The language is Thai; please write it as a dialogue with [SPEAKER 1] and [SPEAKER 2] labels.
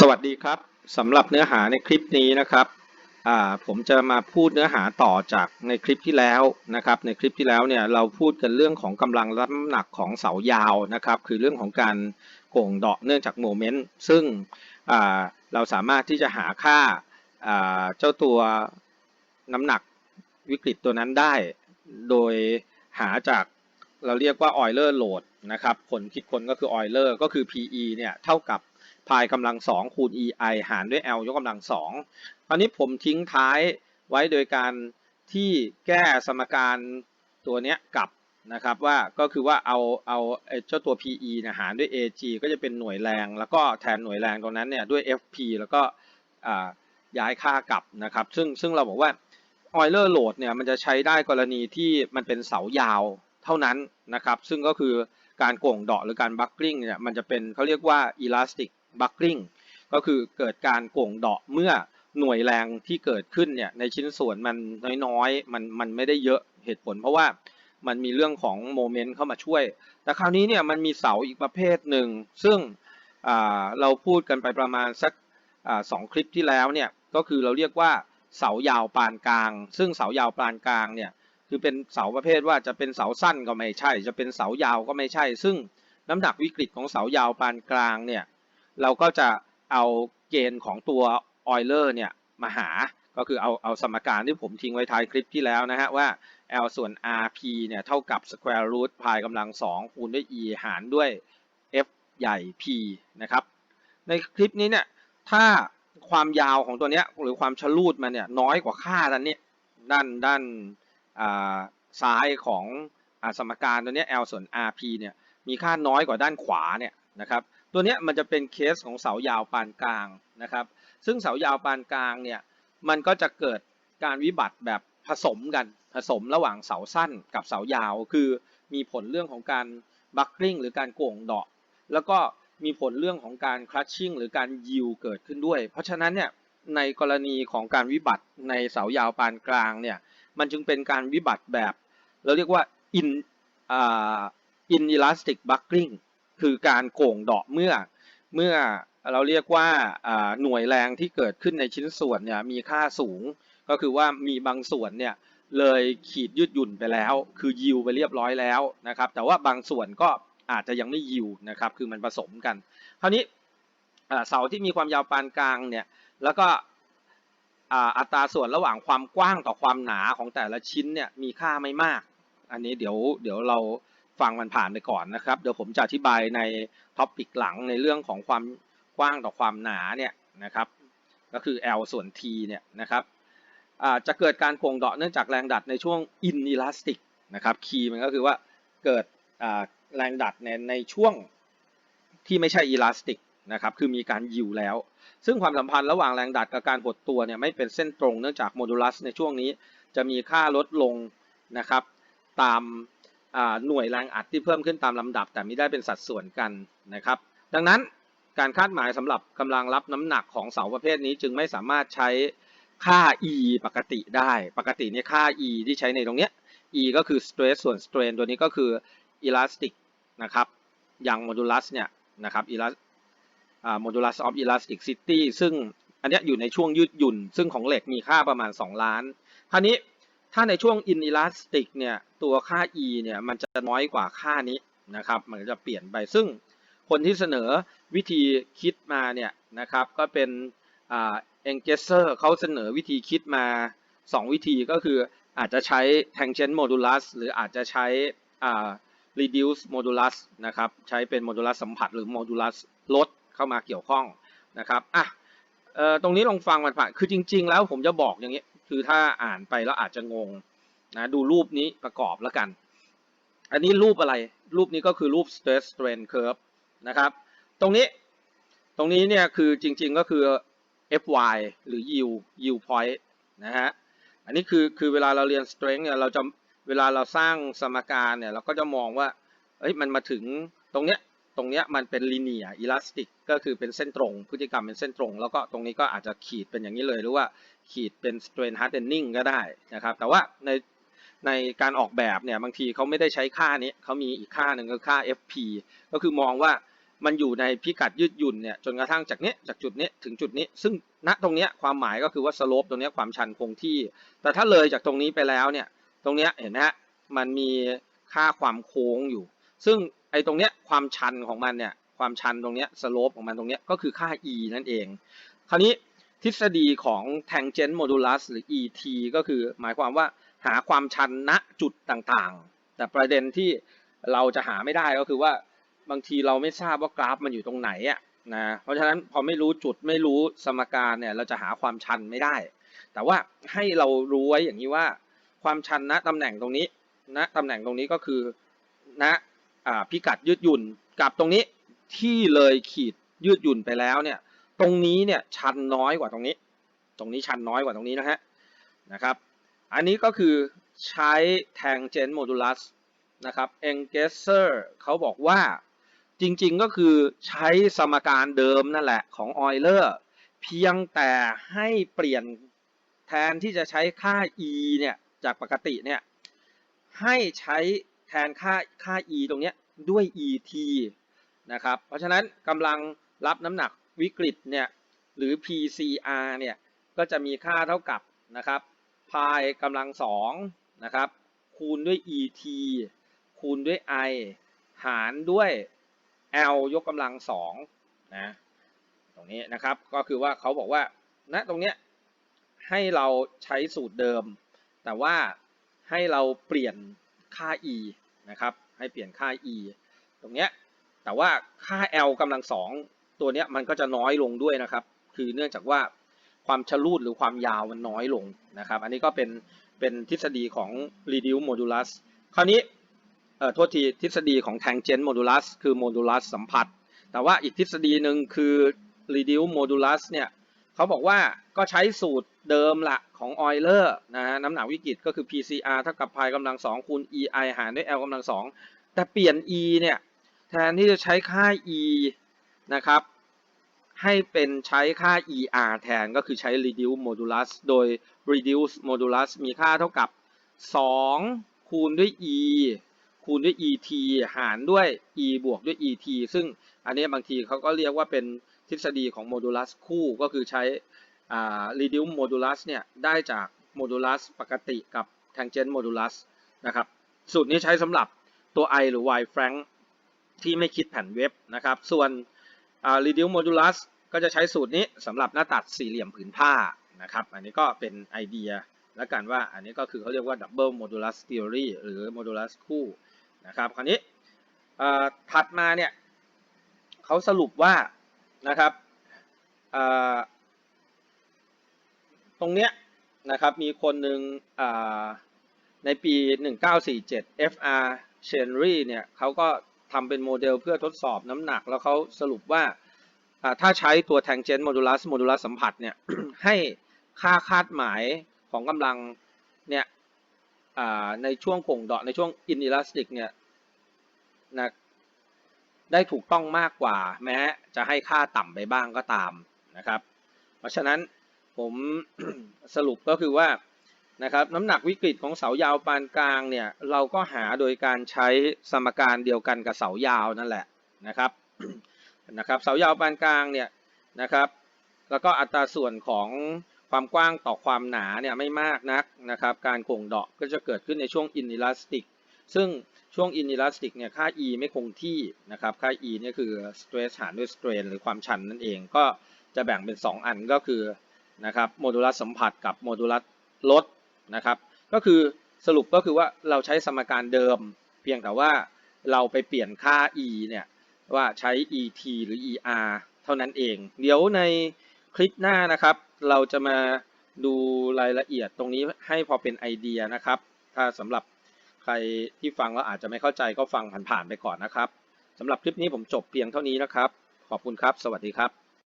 [SPEAKER 1] สวัสดีครับสำหรับเนื้อหาในคลิปนี้นะครับผมจะมาพูดเนื้อหาต่อจากในคลิปที่แล้วนะครับ ในคลิปที่แล้วเนี่ยเราพูดกันเรื่องของกำลังรับน้ำหนักของเสายาวนะครับ คือเรื่องของการโก่งเดาะเนื่องจากโมเมนต์ซึ่งเราสามารถที่จะหาค่าเจ้าตัวน้ำหนักวิกฤตตัวนั้นได้ โดยหาจากเราเรียกว่า Euler load นะครับ ผลคิดคนก็คือ Euler ก็คือ PE เนี่ยเท่ากับ พายกำลังสองคูณ EI หารด้วย L ยกกำลังสองคราวนี้ผมทิ้งท้ายไว้โดยการที่แก้สมการตัวเนี้ยกลับนะครับว่าก็คือว่าเอาเอาเจ้าตัว PE นี่ยหารด้วย AG ก็จะเป็นหน่วยแรง แล้วก็แทนหน่วยแรงตรงนั้นเนี่ยด้วย FP แล้วก็ย้ายค่ากลับนะครับซึ่งซึ่งเราบอกว่า Euler load เนี่ยมันจะใช้ได้กรณีที่มันเป็นเสายาวเท่านั้นนะครับ ซึ่งก็คือการโก่งเดาะหรือการ buckling เนี่ยมันจะเป็นเขาเรียกว่า elastic buckling ก็คือเกิดการโก่งเดาะเมื่อหน่วยแรงที่เกิดขึ้นเนี่ยในชิ้นส่วนมันน้อยๆมันมันไม่ได้เยอะเหตุผล เพราะว่ามันมีเรื่องของโมเมนต์เข้ามาช่วย แต่คราวนี้เนี่ยมันมีเสาอีกประเภทหนึ่ง ซึ่งอ่าเราพูดกันไปประมาณสักอ่าสองคลิปที่แล้วเนี่ยก็คือเราเรียกว่าเสายาวปานกลาง ซึ่งเสายาวปานกลางเนี่ยคือเป็นเสาประเภทว่าจะเป็นเสาสั้นก็ไม่ใช่ จะเป็นเสายาวก็ไม่ใช่ ซึ่งน้ำหนักวิกฤตของเสายาวปานกลางเนี่ย เราก็จะเอาเกณฑ์ของตัวออยเลอร์เนี่ยมาหา ก็คือเอาเอาสมการที่ผมทิ้งไว้ท้ายคลิปที่แล้วนะฮะว่า L ส่วน RP เนี่ยเท่ากับ square root พายกำลัง 2 คูณด้วย E หารด้วย F ใหญ่ P นะครับ ในคลิปนี้เนี่ยถ้าความยาวของตัวเนี้ยหรือความชะลูดมันเนี่ยน้อยกว่าค่าด้านนี้ด้านด้านอ่าซ้ายของอาสมการตัวเนี้ย L ส่วน RP เนี่ยมีค่าน้อยกว่าด้านขวาเนี่ยนะครับ ตัวนี้มันจะเป็นเคสของเสายาวปานกลางนะครับ ซึ่งเสายาวปานกลางเนี่ยมันก็จะเกิดการวิบัติแบบผสมกันผสมระหว่างเสาสั้นกับเสายาว คือมีผลเรื่องของการบัคกริงหรือการโก่งเดาะ แล้วก็มีผลเรื่องของการคลัชชิ่งหรือการยิวเกิดขึ้นด้วย เพราะฉะนั้นเนี่ยในกรณีของการวิบัติในเสายาวปานกลางเนี่ยมันจึงเป็นการวิบัติแบบ เราเรียกว่า in อ่า inelastic buckling คือการโก่งเดาะเมื่อเมื่อเราเรียกว่าหน่วยแรงที่เกิดขึ้นในชิ้นส่วนเนี่ยมีค่าสูง ก็คือว่ามีบางส่วนเนี่ยเลยขีดยืดหยุ่นไปแล้ว คือยิวไปเรียบร้อยแล้วนะครับ แต่ว่าบางส่วนก็อาจจะยังไม่ยิวนะครับ คือมันผสมกัน คราวนี้เสาที่มีความยาวปานกลางเนี่ยแล้วก็อัตราส่วนระหว่างความกว้างต่อความหนาของแต่ละชิ้นเนี่ยมีค่าไม่มาก อันนี้เดี๋ยวเดี๋ยวเรา ฟังมันผ่านไปก่อนนะครับ เดี๋ยวผมจะอธิบายในท็อปิกหลังในเรื่องของความกว้างต่อความหนาเนี่ยนะครับ ก็คือ L ส่วน T เนี่ยนะครับจะเกิดการโคงเดาะเนื่องจากแรงดัดในช่วง inelastic นะครับคีย์มันก็คือว่าเกิดแรงดัดในในช่วงที่ไม่ใช่ elastic นะครับคือมีการยิวแล้ว ซึ่งความสัมพันธ์ระหว่างแรงดัดกับการหดตัวเนี่ยไม่เป็นเส้นตรงเนื่องจากโมดูลัสในช่วงนี้จะมีค่าลดลงนะครับตาม หน่วยแรงอัดที่เพิ่มขึ้นตามลำดับ แต่ไม่ได้เป็นสัดส่วนกันนะครับ ดังนั้นการคาดหมายสำหรับกำลังรับน้ำหนักของเสาประเภทนี้จึงไม่สามารถใช้ค่า e ปกติได้ ปกติเนี่ยค่า e ที่ใช้ในตรงเนี้ย e ก็คือ stress ส่วน strain ตัวนี้ก็คือ elastic นะครับอย่าง modulus เนี่ยนะครับ elastic modulus of elasticity ซึ่งอันนี้อยู่ในช่วงยืดหยุ่น ซึ่งของเหล็กมีค่าประมาณ 2 ล้านคราวนี้ ถ้าในช่วง inelastic เนี่ยตัวค่า e เนี่ยมันจะน้อยกว่าค่านี้นะครับ มันจะเปลี่ยนไปซึ่งคนที่เสนอวิธีคิดมาเนี่ยนะครับก็เป็นเอ็งเกสเซอร์เขาเสนอวิธีคิดมา 2 วิธีก็คืออาจจะใช้ tangent modulus หรืออาจจะใช้ reduce modulus นะครับใช้เป็น modulus สัมผัสหรือ modulus ลดเข้ามาเกี่ยวข้องนะครับอะตรงนี้ลองฟังมันผ่านคือจริง ๆ แล้วผมจะบอกอย่างนี้ คือถ้าอ่านไปแล้วอาจจะงงนะดูรูปนี้ประกอบแล้วกัน อันนี้รูปอะไร รูปนี้ก็คือรูป stress strain curve นะครับ ตรงนี้ตรงนี้เนี่ยคือจริงๆก็คือ fy หรือ yield yield point นะฮะ อันนี้คือคือเวลาเราเรียน strength เนี่ยเราจะเวลาเราสร้างสมการเนี่ยเราก็จะมองว่าเอ้ยมันมาถึงตรงเนี้ย ตรงเนี้ยมันเป็น linear elastic ก็คือเป็นเส้นตรง พฤติกรรมเป็นเส้นตรง แล้วก็ตรงนี้ก็อาจจะขีดเป็นอย่างนี้เลย หรือว่าขีดเป็น strain hardening ก็ได้นะครับ แต่ว่าในในการออกแบบเนี่ยบางทีเขาไม่ได้ใช้ค่านี้เขามีอีกค่าหนึ่งก็ค่า fp ก็คือมองว่ามันอยู่ในพิกัดยืดหยุ่นเนี่ยจนกระทั่งจากเนี้ยจากจุดเนี้ยถึงจุดนี้ ซึ่งณตรงเนี้ยความหมายก็คือว่าสโลปตรงเนี้ยความชันคงที่ แต่ถ้าเลยจากตรงนี้ไปแล้วเนี่ยตรงเนี้ยเห็นไหมฮะมันมีค่าความโค้งอยู่ ซึ่ง ไอ้ตรงเนี้ยความชันของมันเนี่ยความชันตรงเนี้ยสโลปของมันตรงเนี้ยก็คือค่า e นั่นเอง คราวนี้ทฤษฎีของ tangent modulus หรือ et ก็คือหมายความว่าหาความชันณจุดต่างๆ แต่ประเด็นที่เราจะหาไม่ได้ก็คือว่าบางทีเราไม่ทราบว่ากราฟมันอยู่ตรงไหนอะนะ เพราะฉะนั้นพอไม่รู้จุดไม่รู้สมการเนี่ยเราจะหาความชันไม่ได้ แต่ว่าให้เรารู้ไว้อย่างนี้ว่า ความชันณตำแหน่งตรงนี้ณตำแหน่งตรงนี้ก็คือณ พิกัดยืดหยุ่นกับตรงนี้ที่เลยขีดยืดหยุ่นไปแล้วเนี่ยตรงนี้เนี่ยชันน้อยกว่าตรงนี้ ตรงนี้ชันน้อยกว่าตรงนี้นะฮะนะครับอันนี้ก็คือใช้ tangent modulus นะครับ Engesser เขาบอกว่าจริงๆก็คือใช้สมการเดิมนั่นแหละของ Euler เพียงแต่ให้เปลี่ยนแทนที่จะใช้ค่า e เนี่ยจากปกติเนี่ยให้ใช้ แทนค่าค่า e ตรงนี้ด้วย et นะครับ เพราะฉะนั้นกำลังรับน้ำหนักวิกฤตเนี่ยหรือ PCR เนี่ยก็จะมีค่าเท่ากับนะครับพายกำลังสองนะครับคูณด้วย et คูณด้วย i หารด้วย l ยกกำลังสองนะตรงนี้นะครับก็คือว่าเขาบอกว่าณตรงเนี้ยให้เราใช้สูตรเดิม แต่ว่าให้เราเปลี่ยน ค่า e นะครับ ให้เปลี่ยนค่า e ตรงเนี้ย แต่ว่าค่า l กำลังสองตัวเนี้ยมันก็จะน้อยลงด้วยนะครับ คือเนื่องจากว่าความชะลูดหรือความยาวมันน้อยลงนะครับ อันนี้ก็เป็นเป็นทฤษฎีของ reduce modulus คราวนี้เอ่อโทษทีทฤษฎีของ tangent modulus คือ modulus สัมผัส แต่ว่าอีกทฤษฎีหนึ่งคือ reduce modulus เนี่ยเขาบอกว่าก็ใช้สูตรเดิมละ ของ Euler นะฮะน้ำหนักวิกฤตก็คือ PCR เท่ากับพายกำลังสองคูณ EI หารด้วย L กำลังสองแต่เปลี่ยน E เนี่ยแทนที่จะใช้ค่า e นะครับ ให้เป็นใช้ค่า er แทนก็คือใช้ reduce modulus โดย reduce modulus มีค่าเท่ากับ 2 คูณด้วย e คูณด้วย et หารด้วย e บวกด้วย et ซึ่งอันนี้บางทีเขาก็เรียกว่าเป็นทฤษฎีของ modulus คู่ก็คือใช้ reduce modulus เนี่ยได้จาก modulus ปกติกับ tangent modulus นะครับสูตรนี้ใช้สำหรับตัว i หรือ y frank ที่ไม่คิดแผ่นเว็บนะครับ ส่วน reduce modulus ก็จะใช้สูตรนี้สำหรับหน้าตัดสี่เหลี่ยมผืนผ้านะครับอันนี้ก็เป็นไอเดียแล้วกันว่าอันนี้ก็คือเขาเรียกว่า double modulus theory หรือ modulus คู่นะครับคราวนี้ถัดมาเนี่ยเขาสรุปว่านะครับ รงเนี้ยนะครับมีคนหนึ่งในปี 1947 FR Chenry เนี่ยเขาก็ทำเป็นโมเดลเพื่อทดสอบน้ำหนัก แล้วเขาสรุปว่าถ้าใช้ตัว tangent modulus modulus สัมผัสเนี่ยให้ค่าคาดหมายของกำลังเนี่ยในช่วงข่งดาะในช่วง inelastic เนี่ยนะได้ถูกต้องมากกว่า แม้จะให้ค่าต่ำไปบ้างก็ตามนะครับ เพราะฉะนั้น ผมสรุปก็คือว่านะครับน้ำหนักวิกฤตของเสายาวปานกลางเนี่ยเราก็หาโดยการใช้สมการเดียวกันกับเสายาวนั่นแหละนะครับนะครับเสายาวปานกลางเนี่ยนะครับ แล้วก็อัตราส่วนของความกว้างต่อความหนาเนี่ยไม่มากนักนะครับการโก่งเดาะก็จะเกิดขึ้นในช่วง inelastic ซึ่งช่วง inelastic เนี่ยค่า e ไม่คงที่นะครับค่า e เนี่ยคือ stress หารด้วย strain หรือความชันนั่นเองก็จะแบ่งเป็น 2 อันก็คือ นะครับโมดูลัสสัมผัสกับโมดูลัสลดนะครับ ก็คือสรุปก็คือว่าเราใช้สมการเดิม เพียงแต่ว่าเราไปเปลี่ยนค่า e เนี่ยว่าใช้ et หรือ er เท่านั้นเอง เดี๋ยวในคลิปหน้านะครับ เราจะมาดูรายละเอียดตรงนี้ให้พอเป็นไอเดียนะครับ ถ้าสำหรับใครที่ฟังแล้วอาจจะไม่เข้าใจก็ฟังผ่านๆไปก่อนนะครับสำหรับคลิปนี้ผมจบเพียงเท่านี้นะครับ ขอบคุณครับ สวัสดีครับ